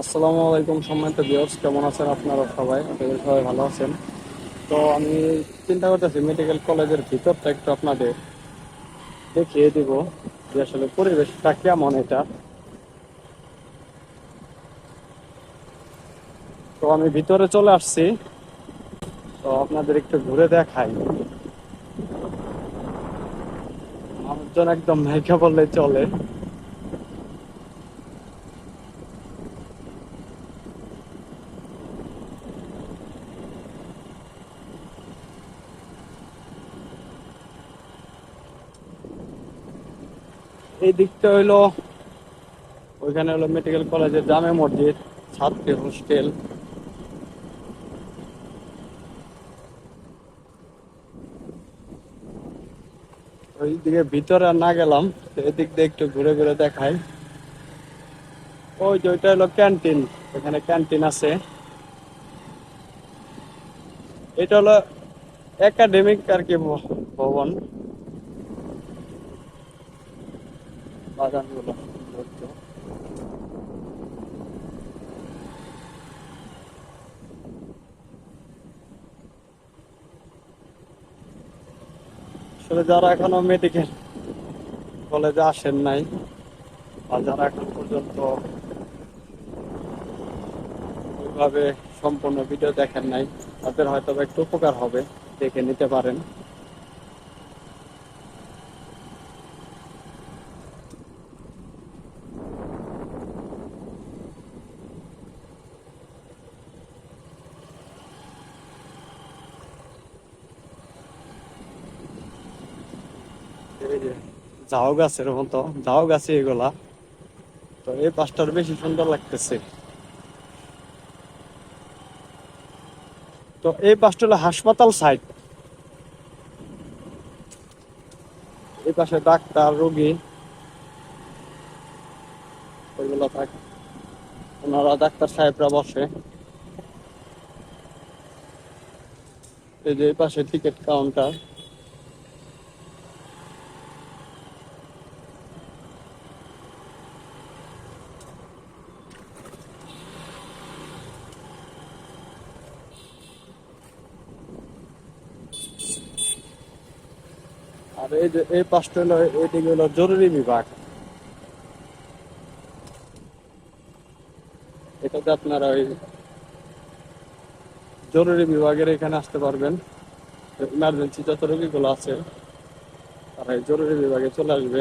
আসসালামু আলাইকুম সম্মানিত ভিউয়ার্স কেমন আছেন আপনারা সবাই? আপনাদের সবাই ভালো আছেন। তো আমি চিন্তা করতেছি মেডিকেল কলেজের ভিতরটা একটু আপনাদের দেখিয়ে দিব যে আসলে পরিবেশটা কেমন এটা। তো আমি ভিতরে চলে আসছি। তো আপনাদের একটু ঘুরে দেখাই। মানুষজন একদম মেঘা বললে চলে। এই দিকটা হইল, ওইখানে হলো মেডিকেল কলেজের জামে মসজিদ, ছাত্রী হোস্টেল ওই দিকে ভিতরে না গেলাম এদিক দিয়ে একটু ঘুরে ঘুরে দেখাই। ওই যে ওইটা হলো ক্যান্টিন ওখানে ক্যান্টিন আছে। এটা হলো একাডেমিক আর কি ভবন। যারা এখনও মেডিকেল কলেজে আসেন নাই বা যারা এখন পর্যন্ত সম্পূর্ণ ভিডিও দেখেন নাই, তাদের হয়তো একটু উপকার হবে, দেখে নিতে পারেন। ঝাউ গাছের মতো ঝাউ গাছে এগুলা। তো এই পাশটার বেশি সুন্দর লাগতেছে। তো এই পাশটা হলো হাসপাতাল সাইড এই পাশে ডাক্তার, রোগী। ওইগুলো থাক। ওনারা ডাক্তার সাহেবরা বসে। এই যে এই পাশে টিকিট কাউন্টার আর এই যে, এই পাশটা হলো এইদিকে হলো জরুরি বিভাগ। এটাতে আপনারা ওই জরুরি বিভাগের এখানে আসতে পারবেন। ইমার্জেন্সি যত রোগীগুলো আছে, তারা জরুরি বিভাগে চলে আসবে।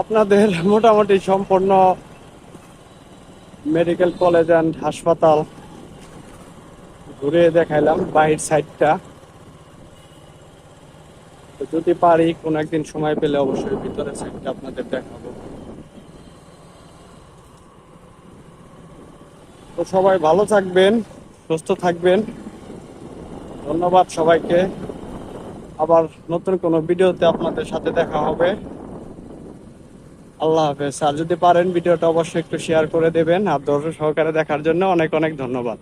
আপনাদের মোটামুটি সম্পূর্ণ মেডিকেল কলেজ অ্যান্ড হাসপাতাল ঘুরে দেখাইলাম বাহির সাইডটা তো যদি পারি কোনো একদিন সময় পেলে অবশ্যই ভিতরের সাইডটা আপনাদের দেখাবো। তো সবাই ভালো থাকবেন, সুস্থ থাকবেন। ধন্যবাদ সবাইকে। আবার নতুন কোনো ভিডিওতে আপনাদের সাথে দেখা হবে। আল্লাহ হাফেজ। আর যদি পারেন, ভিডিওটা অবশ্যই একটু শেয়ার করে দেবেন। আর দর্শক সহকারে দেখার জন্য অনেক অনেক ধন্যবাদ।